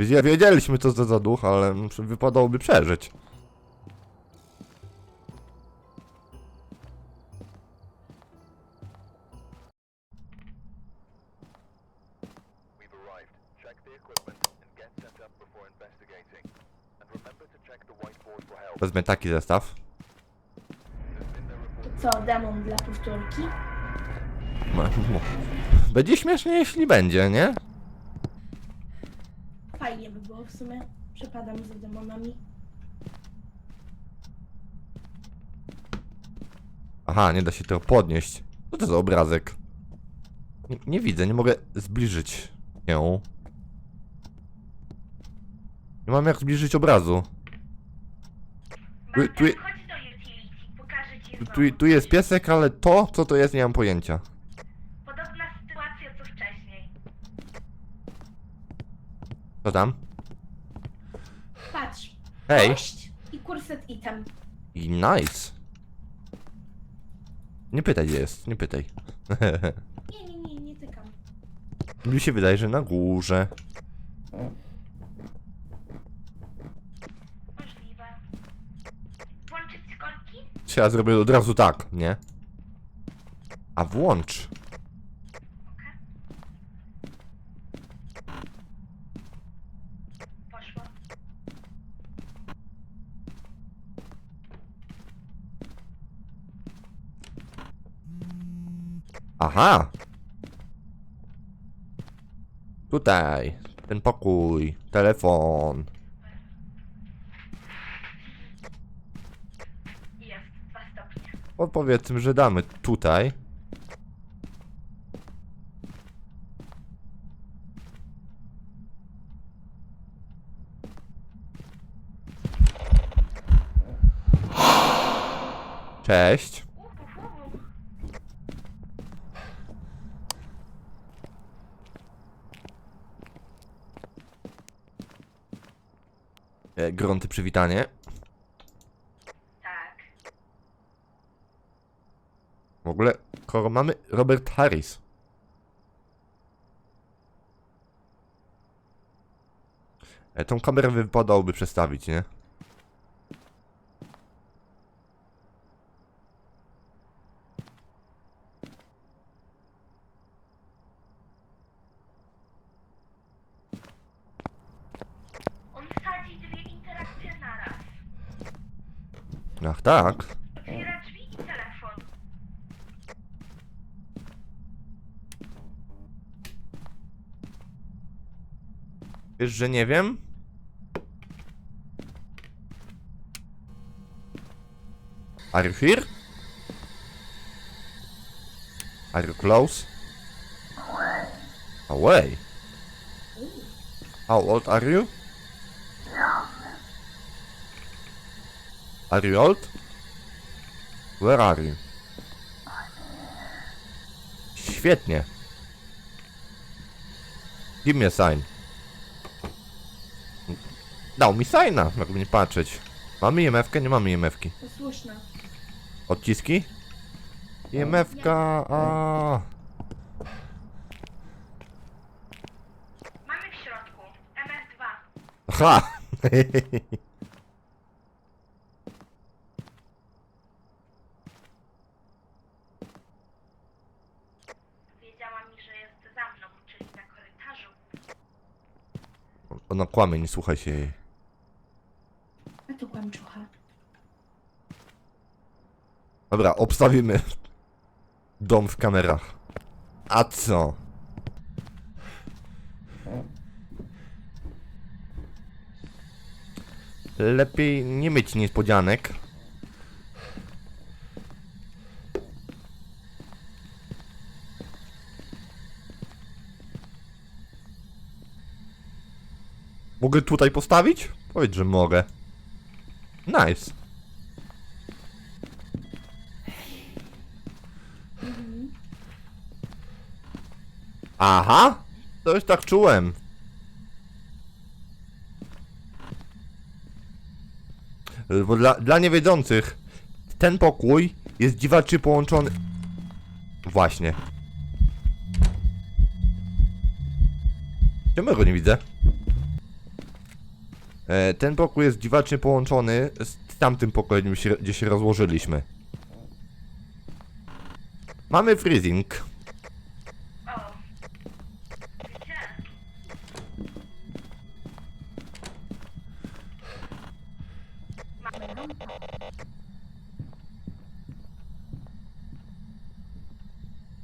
Wiedzieliśmy co to za duch, ale wypadałoby przeżyć. Wezmę taki zestaw. Co, demon dla powtórki? Będzie śmiesznie, jeśli będzie, nie? By było w sumie. Przepadam za demonami. Aha, nie da się tego podnieść. Co to za obrazek? Nie, nie widzę, nie mogę zbliżyć ją. Nie mam jak zbliżyć obrazu. Tu, tu, Chodź do utility, pokażę ci tu, tu, tu jest piesek, ale to, co to jest, nie mam pojęcia. Podobna sytuacja co wcześniej. Co tam? Hej! Kość i kurset item. I nice. Nie pytaj gdzie jest, nie pytaj. Nie, nie, nie, nie tykam. Mi się wydaje, że na górze. Możliwe. Włączyć skorki? Trzeba zrobić od razu tak, nie? A włącz. Okej. Poszło. Aha! Tutaj. Ten pokój. Telefon. Jest, dwa stopnie. O, powiedzmy, że damy tutaj. Cześć. Grąty przywitanie. Tak. W ogóle, kogo mamy? Robert Harris. E, tą kamerę wypadałoby przestawić, nie? On wsadzi dwie interakcje naraz. Ach tak. Wiesz, że nie wiem? Are you here? Are you close? Away. How old are you? Are you old? Where are you? Świetnie. Give me a sign. Dał mi signa, jakby nie patrzeć. Mamy IMF-kę? Nie mamy IMF-ki. Posłuszna. Odciski? IMF-ka, a Mamy w środku. MS2. Aha! Wiedziała mi, że jest za mną, czyli na korytarzu. Ona kłamie, nie słuchaj się jej. A tu kłamczucha. Dobra, obstawimy dom w kamerach. A co? Lepiej nie mieć niespodzianek. Mogę tutaj postawić? Powiedz, że mogę. Nice. Aha! Już tak czułem. Bo dla, dla niewiedzących, ten pokój jest dziwacznie połączony. Właśnie. Czemu ja go nie widzę? E, ten pokój jest dziwacznie połączony z tamtym pokojem, gdzie się, rozłożyliśmy. Mamy freezing.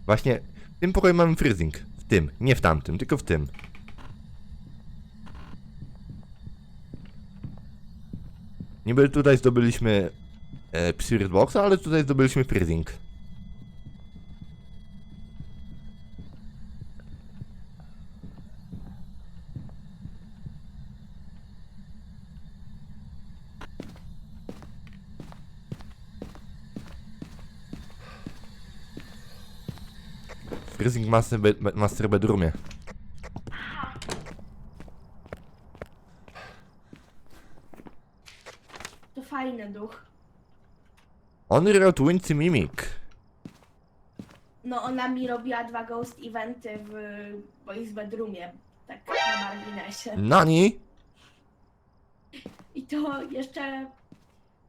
Właśnie w tym pokoju mamy freezing. W tym, nie w tamtym, tylko w tym. Niby tutaj zdobyliśmy e, Spirit ale tutaj zdobyliśmy freezing. Freezing master, be master bedroomie. To fajny duch. Unreal Twins Mimic. No ona mi robiła dwa ghost eventy w Boys Bedroomie. Tak na marginesie. Nani? I to jeszcze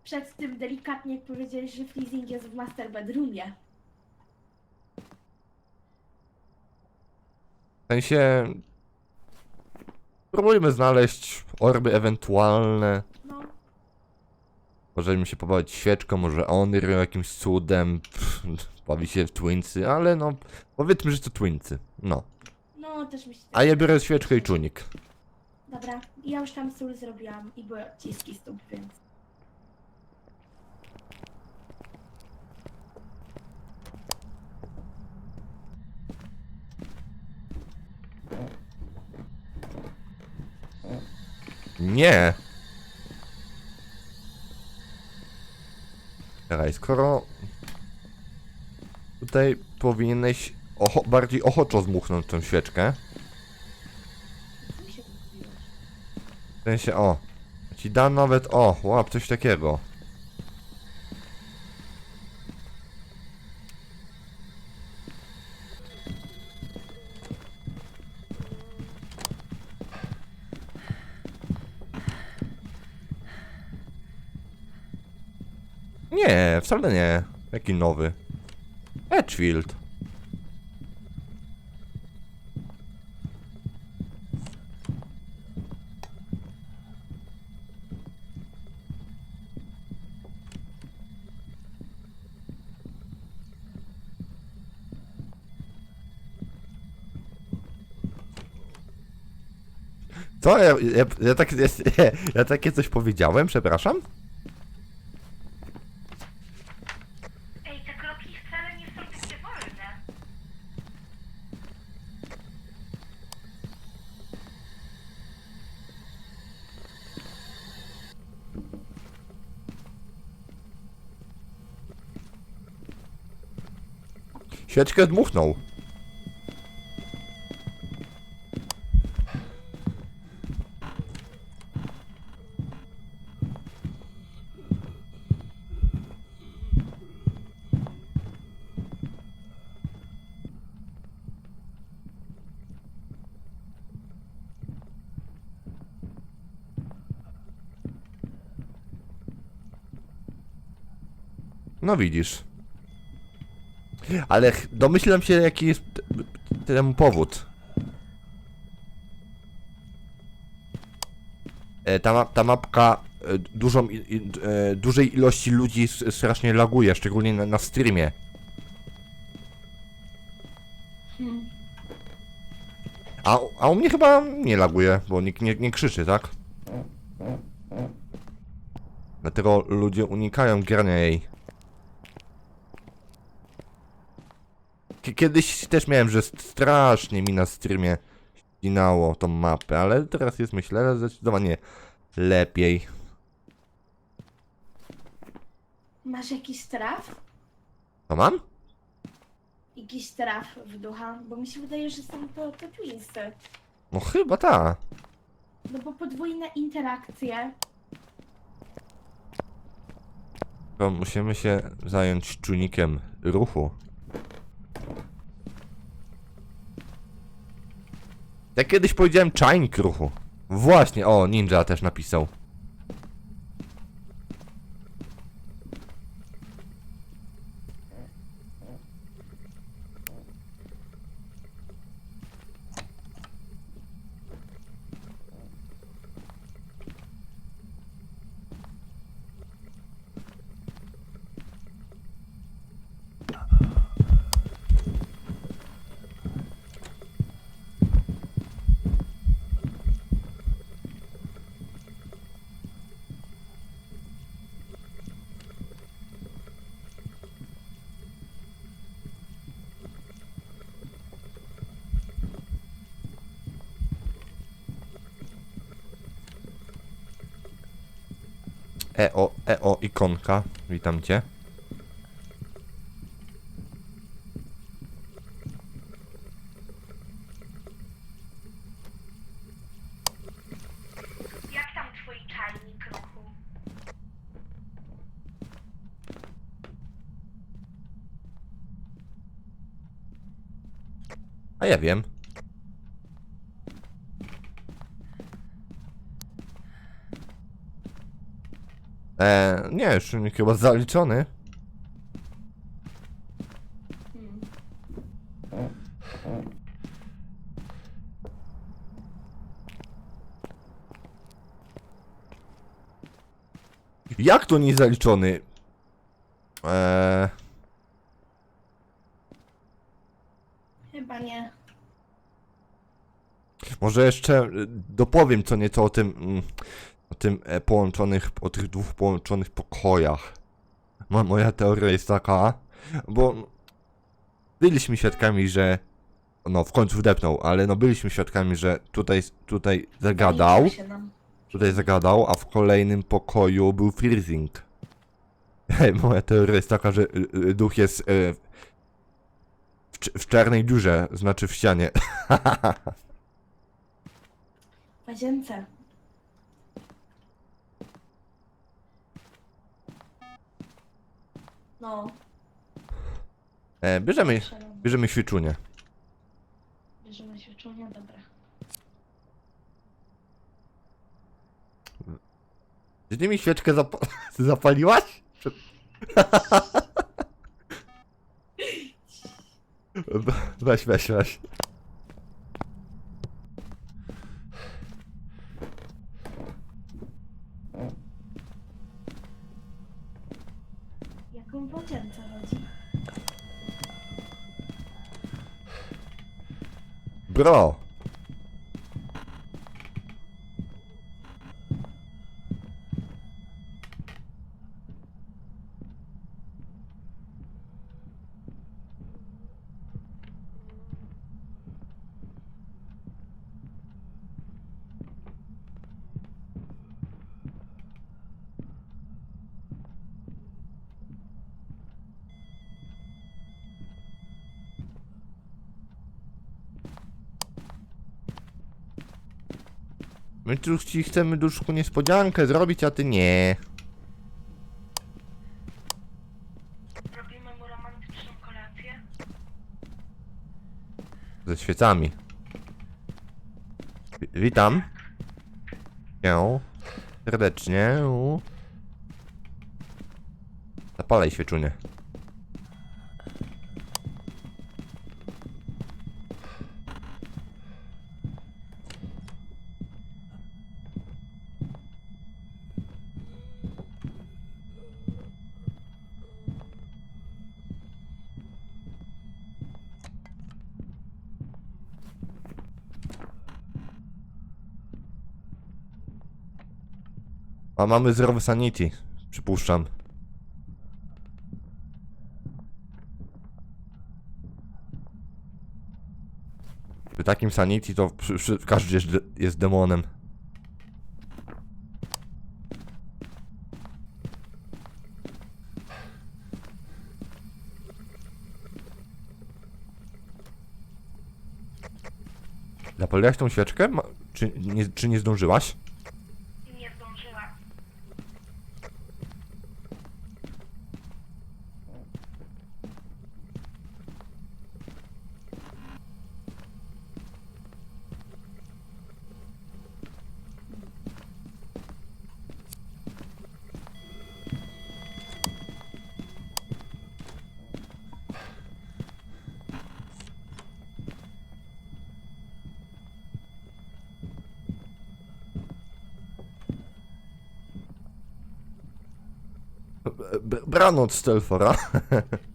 przed tym delikatnie powiedzieli, że freezing jest w master bedroomie. W sensie... Próbujmy znaleźć orby ewentualne. Możemy się pobawić świeczką, może Onry jakimś cudem. Pff, bawi się w Twinsy, ale no... Powiedzmy, że to Twinsy. No. no też mi się A ja biorę świeczkę i czunik. Dobra, ja już tam sól zrobiłam i były odciski stóp, więc... Nie! Czekaj, skoro... Tutaj powinieneś bardziej ochoczo zmuchnąć tą świeczkę. W sensie, o. Ci dam nawet, o, łap, coś takiego. Nie, wcale nie. Jaki nowy? Edgefield. Co? Ja, ja, ja, tak, ja, ja takie coś powiedziałem, przepraszam? Ej, te kroki wcale nie są takie wolne. Świeczkę dmuchnął. No widzisz. Ale domyślam się, jaki jest t- temu powód. E, ta, ta mapka e, dużą, e, dużej ilości ludzi strasznie laguje, szczególnie na, na streamie. A, a u mnie chyba nie laguje, bo nikt nie, nie krzyczy, tak? Dlatego ludzie unikają grania jej. Kiedyś też miałem, że strasznie mi na streamie ścinało tą mapę, ale teraz jest myślę zdecydowanie lepiej. Masz jakiś straf? To mam? Jakiś straf w ducha? Bo mi się wydaje, że są to, to twinsy. No chyba ta. No bo podwójne interakcje. To musimy się zająć czujnikiem ruchu. Ja kiedyś powiedziałem czajnik ruchu. Właśnie, o, Ninja też napisał. EO, EO ikonka, witam cię. Jak tam twój czajnik ruchu? A ja wiem. E, nie, już chyba zaliczony. Jak to nie zaliczony? Eee, Chyba nie. może jeszcze dopowiem co nieco o tym, mm, o tym e, połączonych, o tych dwóch połączonych pokojach. Mo, moja teoria jest taka, bo byliśmy świadkami, że no w końcu wdepnął, ale no byliśmy świadkami, że tutaj, tutaj zagadał. Tutaj zagadał, a w kolejnym pokoju był freezing. Moja teoria jest taka, że y, y, duch jest y, w, w czarnej dziurze, znaczy w ścianie. W łazience. No, E, bierzemy, bierzemy świeczunię. Bierzemy świeczenie, dobra. Czy ty mi świeczkę zap zapaliłaś? We- weź, weź, weź. at all. My tu ci chcemy duszku niespodziankę zrobić, a ty nie. Robimy mu romantyczną kolację? Ze świecami. Wi- Witam. Cię. Serdecznie. Zapalaj świeczunię. A mamy zerowy sanity. Przypuszczam. Przy takim sanity to przy, przy, każdy jest, jest demonem. Zapaliłaś tą świeczkę? Ma, czy, nie, czy nie zdążyłaś? Branoc Stelfora.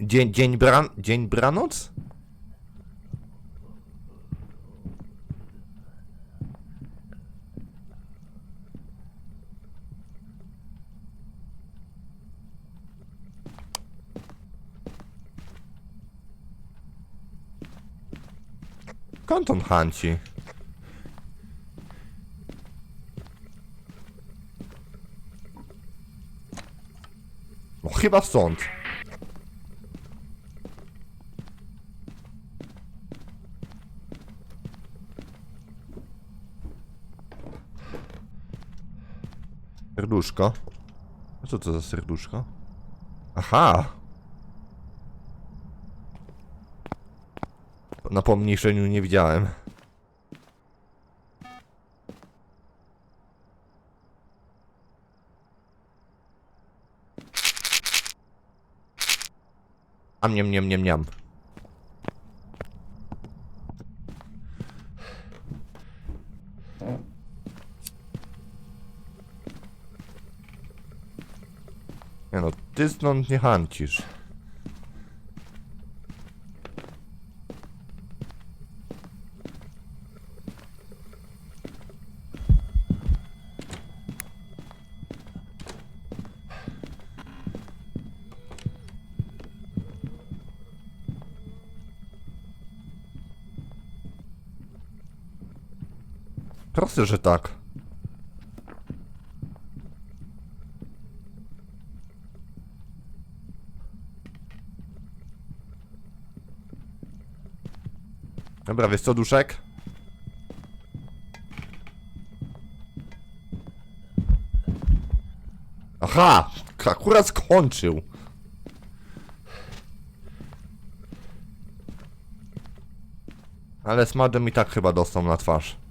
Dzień, dzień, bran, dzień Branoc? Skąd on hanci? Chyba stąd. Serduszko. A co to za serduszko? Aha! Na pomniejszeniu nie widziałem. A mniam, mniam, mniam, mniam. Nie no, ty stąd nie hancisz. Proste, że tak. Dobra, wiesz co, duszek? Aha! Akurat skończył. Ale smadem i tak chyba dostał na twarz.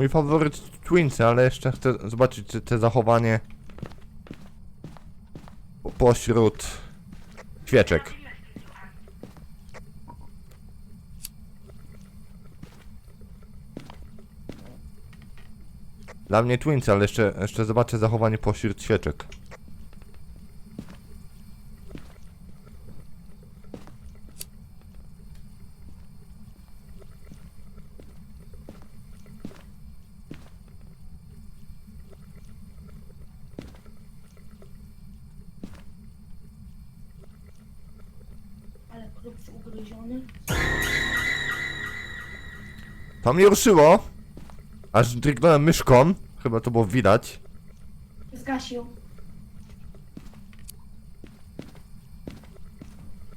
Mój faworyt Twinsy, ale jeszcze chcę zobaczyć czy te zachowanie po- pośród świeczek. Dla mnie Twinsy, ale jeszcze, jeszcze zobaczę zachowanie pośród świeczek. To mnie ruszyło. Aż drgnąłem myszką. Chyba to było widać. Zgasił.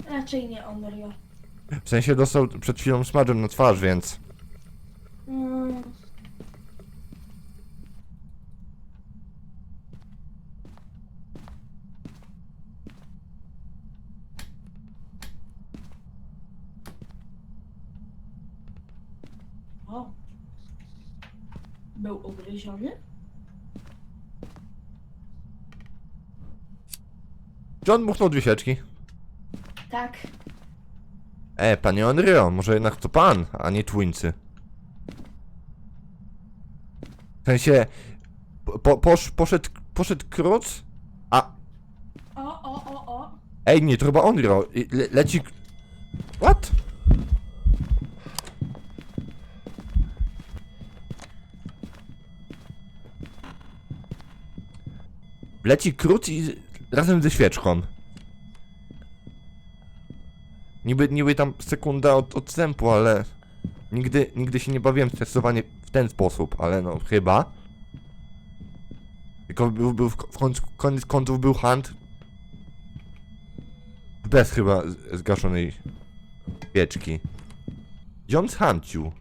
Raczej nie Onryo. W sensie dostał przed chwilą smażem na twarz, więc... Mm. O. Był ugryziony? John buchnął dwie świeczki. Tak. E, panie Onryo, może jednak to pan, a nie Twinsy. W sensie... Po, posz, poszedł, poszedł Kruc, a... O, o, o, o. Ej, nie, to chyba Onryo. Le, leci... What? Leci Kruc i razem ze świeczką. Niby, niby tam sekunda od odstępu, ale... Nigdy, nigdy się nie bawiłem stresowanie w ten sposób, ale no, chyba. Tylko był, był w w końcu, koniec końców był Hunt. Bez chyba zgaszonej świeczki. Gdzie on zhancił?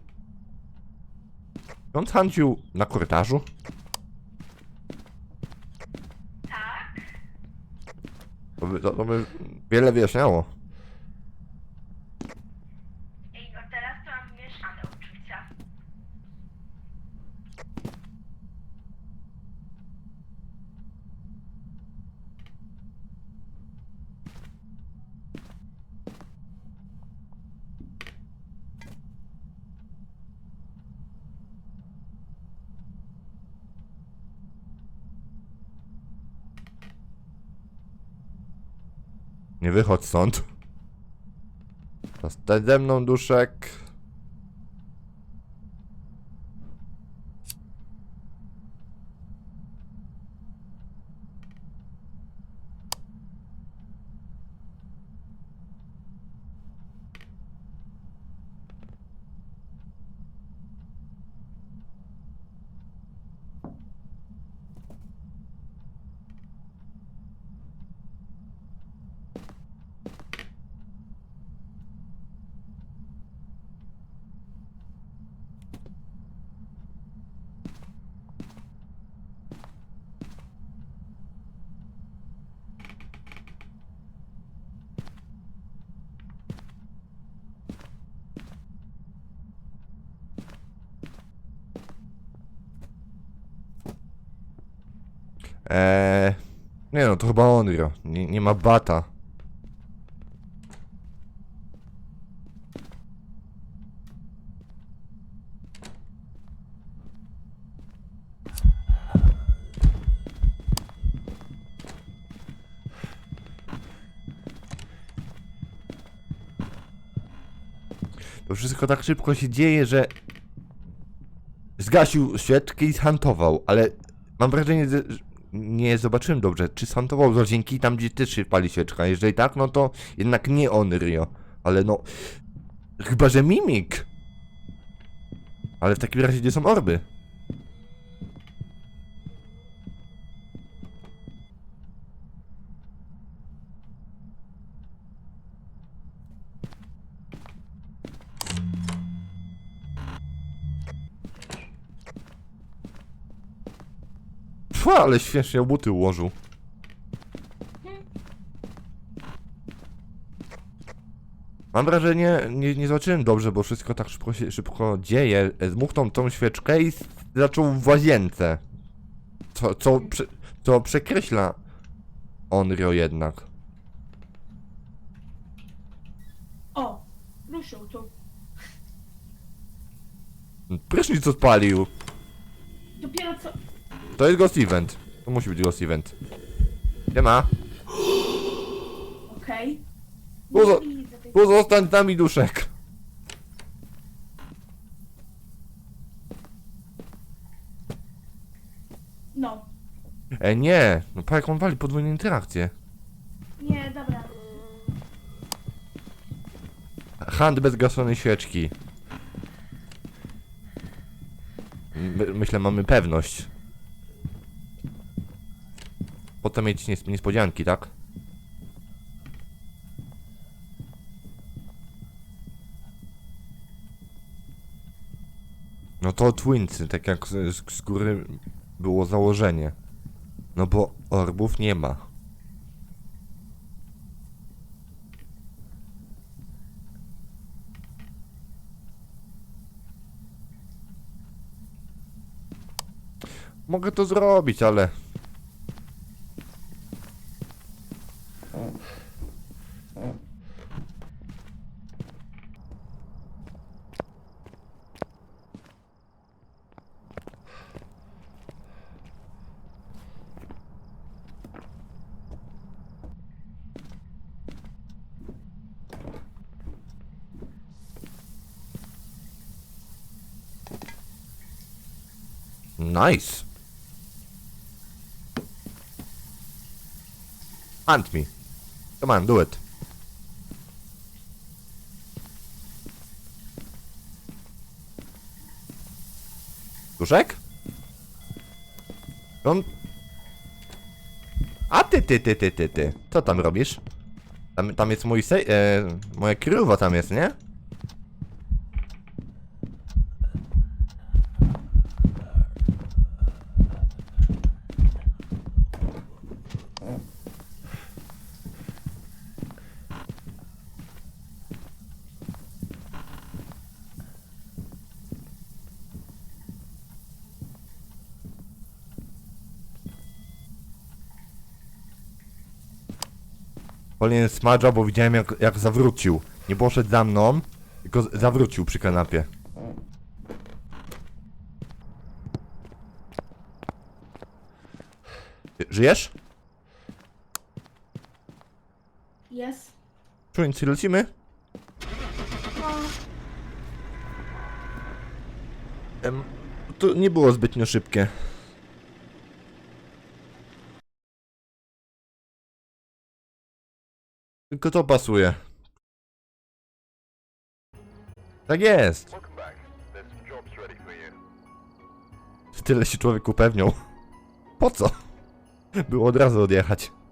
On zhancił na korytarzu? Tak? by, to, by wiele wyjaśniało. Ej, no teraz to mam mieszane uczucia. Nie wychodź stąd. Zostań ze mną, duszek. Eee, nie no, to chyba Onryo. Nie, nie ma bata. To wszystko tak szybko się dzieje, że zgasił świeczkę i zhantował, ale mam wrażenie, że nie zobaczyłem dobrze, czy zhantował łazienki tam, gdzie też się pali świeczka. Jeżeli tak, no to jednak nie on, Rio. Ale no, chyba, że mimik. Ale w takim razie, gdzie są orby? Pfu, ale śmiesznie buty ułożył. Mam wrażenie, nie, nie zobaczyłem dobrze, bo wszystko tak szybko się szybko dzieje. Zmuchnął tą świeczkę i zaczął w łazience. Co, co, prze, co przekreśla Onryo jednak. O, ruszył tu. Prysznic odpalił. Dopiero co... To jest Ghost Event. To musi być Ghost Event. Nie ma. Okej. Tu zo- Nie widzę tej- Tu zostań z nami duszek. No. E, nie. No pa jak on wali podwójne interakcje. Nie, dobra. Hand bez gaszonej świeczki. My, myślę, mamy pewność. Potem mieć nies niespodzianki, tak? No to Twinsy, tak jak z, z góry było założenie. No bo orbów nie ma. Mogę to zrobić, ale... Nice. Hunt me. Come on, do it. Duszek? On... A ty, ty, ty, ty, ty, ty. Co tam robisz? Tam, tam jest mój sej... E, moja kieruwa tam jest, nie? Paliłem smadża, bo widziałem jak, jak zawrócił. Nie poszedł za mną, tylko zawrócił przy kanapie. Żyjesz? Jest. Czując, lecimy? No, Em, to nie było zbytnio szybkie. Tylko to pasuje. Tak jest. Tyle się człowiek upewniał. Po co? Było od razu odjechać.